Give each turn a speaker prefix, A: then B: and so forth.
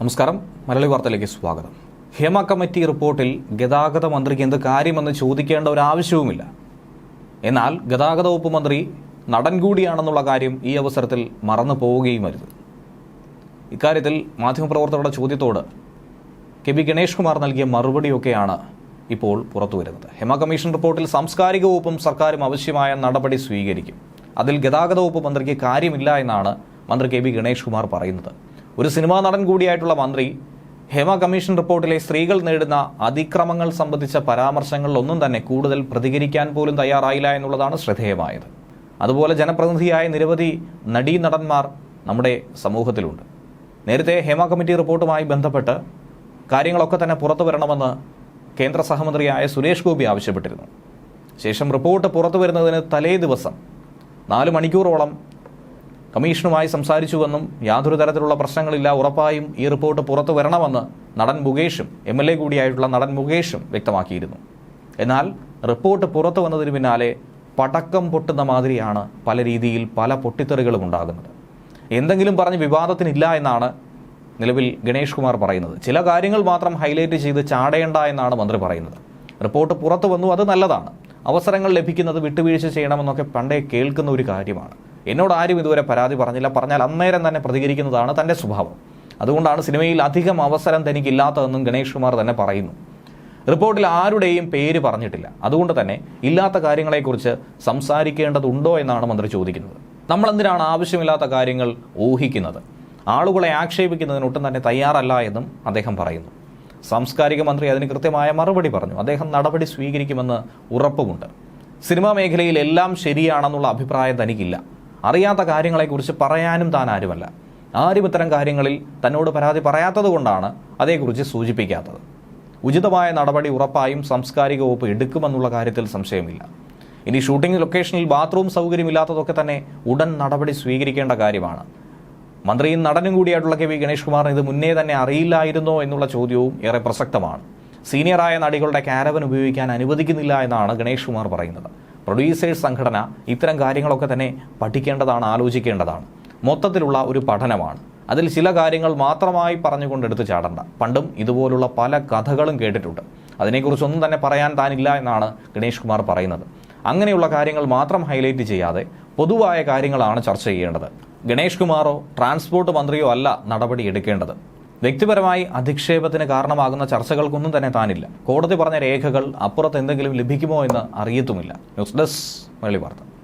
A: നമസ്കാരം. മലയാളി വാർത്തയിലേക്ക് സ്വാഗതം. ഹേമ കമ്മിറ്റി റിപ്പോർട്ടിൽ ഗതാഗത മന്ത്രിക്ക് എന്ത് കാര്യമെന്ന് ചോദിക്കേണ്ട ഒരു ആവശ്യവുമില്ല. എന്നാൽ ഗതാഗത വകുപ്പ് മന്ത്രി നടൻ കൂടിയാണെന്നുള്ള കാര്യം ഈ അവസരത്തിൽ മറന്നു പോവുകയും അരുത് ഇക്കാര്യത്തിൽ മാധ്യമപ്രവർത്തകരുടെ ചോദ്യത്തോട് കെ ബി ഗണേഷ് കുമാർ നൽകിയ മറുപടിയൊക്കെയാണ് ഇപ്പോൾ പുറത്തു വരുന്നത്. ഹേമ കമ്മീഷൻ റിപ്പോർട്ടിൽ സാംസ്കാരിക വകുപ്പും സർക്കാരും ആവശ്യമായ നടപടി സ്വീകരിക്കും. അതിൽ ഗതാഗത വകുപ്പ് മന്ത്രിക്ക് കാര്യമില്ല എന്നാണ് മന്ത്രി കെ ബി ഗണേഷ് കുമാർ പറയുന്നത്. ഒരു സിനിമാ നടൻ കൂടിയായിട്ടുള്ള മന്ത്രി ഹേമ കമ്മീഷൻ റിപ്പോർട്ടിലെ സ്ത്രീകൾ നേടുന്ന അതിക്രമങ്ങൾ സംബന്ധിച്ച പരാമർശങ്ങളിലൊന്നും തന്നെ കൂടുതൽ പ്രതികരിക്കാൻ പോലും തയ്യാറായില്ല എന്നുള്ളതാണ് ശ്രദ്ധേയമായത്. അതുപോലെ ജനപ്രതിനിധിയായ നിരവധി നടീ നടന്മാർ നമ്മുടെ സമൂഹത്തിലുണ്ട്. നേരത്തെ ഹേമ കമ്മിറ്റി റിപ്പോർട്ടുമായി ബന്ധപ്പെട്ട് കാര്യങ്ങളൊക്കെ തന്നെ പുറത്തു വരണമെന്ന് കേന്ദ്ര സഹമന്ത്രിയായ സുരേഷ് ഗോപി ആവശ്യപ്പെട്ടിരുന്നു. ശേഷം റിപ്പോർട്ട് പുറത്തു വരുന്നതിന് തലേ ദിവസം നാല് മണിക്കൂറോളം കമ്മീഷനുമായി സംസാരിച്ചുവെന്നും യാതൊരു തരത്തിലുള്ള പ്രശ്നങ്ങളില്ല ഉറപ്പായും ഈ റിപ്പോർട്ട് പുറത്തു വരണമെന്ന് നടൻ മുകേഷും എം എൽ എ കൂടിയായിട്ടുള്ള നടൻ മുകേഷും വ്യക്തമാക്കിയിരുന്നു. എന്നാൽ റിപ്പോർട്ട് പുറത്തു വന്നതിന് പിന്നാലെ പടക്കം പൊട്ടുന്ന മാതിരിയാണ് പല രീതിയിൽ പല പൊട്ടിത്തെറികളും ഉണ്ടാകുന്നത്. എന്തെങ്കിലും പറഞ്ഞ് വിവാദത്തിനില്ല എന്നാണ് നിലവിൽ ഗണേഷ് കുമാർ പറയുന്നത്. ചില കാര്യങ്ങൾ മാത്രം ഹൈലൈറ്റ് ചെയ്ത് ചാടേണ്ട എന്നാണ് മന്ത്രി പറയുന്നത്. റിപ്പോർട്ട് പുറത്തു വന്നു അത് നല്ലതാണ്. അവസരങ്ങൾ ലഭിക്കുന്നത് വിട്ടുവീഴ്ച ചെയ്യണമെന്നൊക്കെ പണ്ടേ കേൾക്കുന്ന ഒരു കാര്യമാണ്. എന്നോട് ആരും ഇതുവരെ പരാതി പറഞ്ഞില്ല. പറഞ്ഞാൽ അന്നേരം തന്നെ പ്രതികരിക്കുന്നതാണ് തന്റെ സ്വഭാവം. അതുകൊണ്ടാണ് സിനിമയിൽ അധികം അവസരം തനിക്കില്ലാത്തതെന്നും ഗണേഷ് കുമാർ തന്നെ പറയുന്നു. റിപ്പോർട്ടിൽ ആരുടെയും പേര് പറഞ്ഞിട്ടില്ല. അതുകൊണ്ട് തന്നെ ഇല്ലാത്ത കാര്യങ്ങളെക്കുറിച്ച് സംസാരിക്കേണ്ടതുണ്ടോ എന്നാണ് മന്ത്രി ചോദിക്കുന്നത്. നമ്മൾ എന്തിനാണ് ആവശ്യമില്ലാത്ത കാര്യങ്ങൾ ഊഹിക്കുന്നത്? ആളുകളെ ആക്ഷേപിക്കുന്നതിന് ഒട്ടും തന്നെ തയ്യാറല്ല എന്നും അദ്ദേഹം പറയുന്നു. സാംസ്കാരിക മന്ത്രി അതിന് കൃത്യമായ മറുപടി പറഞ്ഞു. അദ്ദേഹം നടപടി സ്വീകരിക്കുമെന്ന് ഉറപ്പുമുണ്ട്. സിനിമാ മേഖലയിൽ എല്ലാം ശരിയാണെന്നുള്ള അഭിപ്രായം തനിക്കില്ല. അറിയാത്ത കാര്യങ്ങളെക്കുറിച്ച് പറയാനും താൻ ആരുമല്ല. ആരും ഇത്തരം കാര്യങ്ങളിൽ തന്നോട് പരാതി പറയാത്തത് കൊണ്ടാണ് അതേക്കുറിച്ച് സൂചിപ്പിക്കാത്തത്. ഉചിതമായ നടപടി ഉറപ്പായും സാംസ്കാരിക വകുപ്പ് എടുക്കുമെന്നുള്ള കാര്യത്തിൽ സംശയമില്ല. ഇനി ഷൂട്ടിംഗ് ലൊക്കേഷനിൽ ബാത്റൂം സൗകര്യമില്ലാത്തതൊക്കെ തന്നെ ഉടൻ നടപടി സ്വീകരിക്കേണ്ട കാര്യമാണ്. മന്ത്രിയും നടനും കൂടിയായിട്ടുള്ള കെ വി ഗണേഷ് കുമാറിന് ഇത് മുന്നേ തന്നെ അറിയില്ലായിരുന്നോ എന്നുള്ള ചോദ്യവും ഏറെ പ്രസക്തമാണ്. സീനിയറായ നടികളുടെ കാരവൻ ഉപയോഗിക്കാൻ അനുവദിക്കുന്നില്ല എന്നാണ് ഗണേഷ് കുമാർ പറയുന്നത്. പ്രൊഡ്യൂസേഴ്സ് സംഘടന ഇത്തരം കാര്യങ്ങളൊക്കെ തന്നെ പഠിക്കേണ്ടതാണ് ആലോചിക്കേണ്ടതാണ്. മൊത്തത്തിലുള്ള ഒരു പഠനമാണ്. അതിൽ ചില കാര്യങ്ങൾ മാത്രമായി പറഞ്ഞുകൊണ്ട് എടുത്തു ചാടണ്ട. പണ്ടും ഇതുപോലുള്ള പല കഥകളും കേട്ടിട്ടുണ്ട്. അതിനെക്കുറിച്ചൊന്നും തന്നെ പറയാൻ താനില്ല എന്നാണ് ഗണേഷ് കുമാർ പറയുന്നത്. അങ്ങനെയുള്ള കാര്യങ്ങൾ മാത്രം ഹൈലൈറ്റ് ചെയ്യാതെ പൊതുവായ കാര്യങ്ങളാണ് ചർച്ച ചെയ്യേണ്ടത്. ഗണേഷ് കുമാറോ ട്രാൻസ്പോർട്ട് മന്ത്രിയോ അല്ല നടപടി എടുക്കേണ്ടത്. വ്യക്തിപരമായി അധിക്ഷേപത്തിന് കാരണമാകുന്ന ചർച്ചകൾക്കൊന്നും തന്നെ താനില്ല. കോടതി പറഞ്ഞ രേഖകൾ അപ്പുറത്ത് എന്തെങ്കിലും ലഭിക്കുമോ എന്ന് അറിയത്തുമില്ല. ന്യൂസ് ഡെസ്ക് മലയാളി വാർത്ത.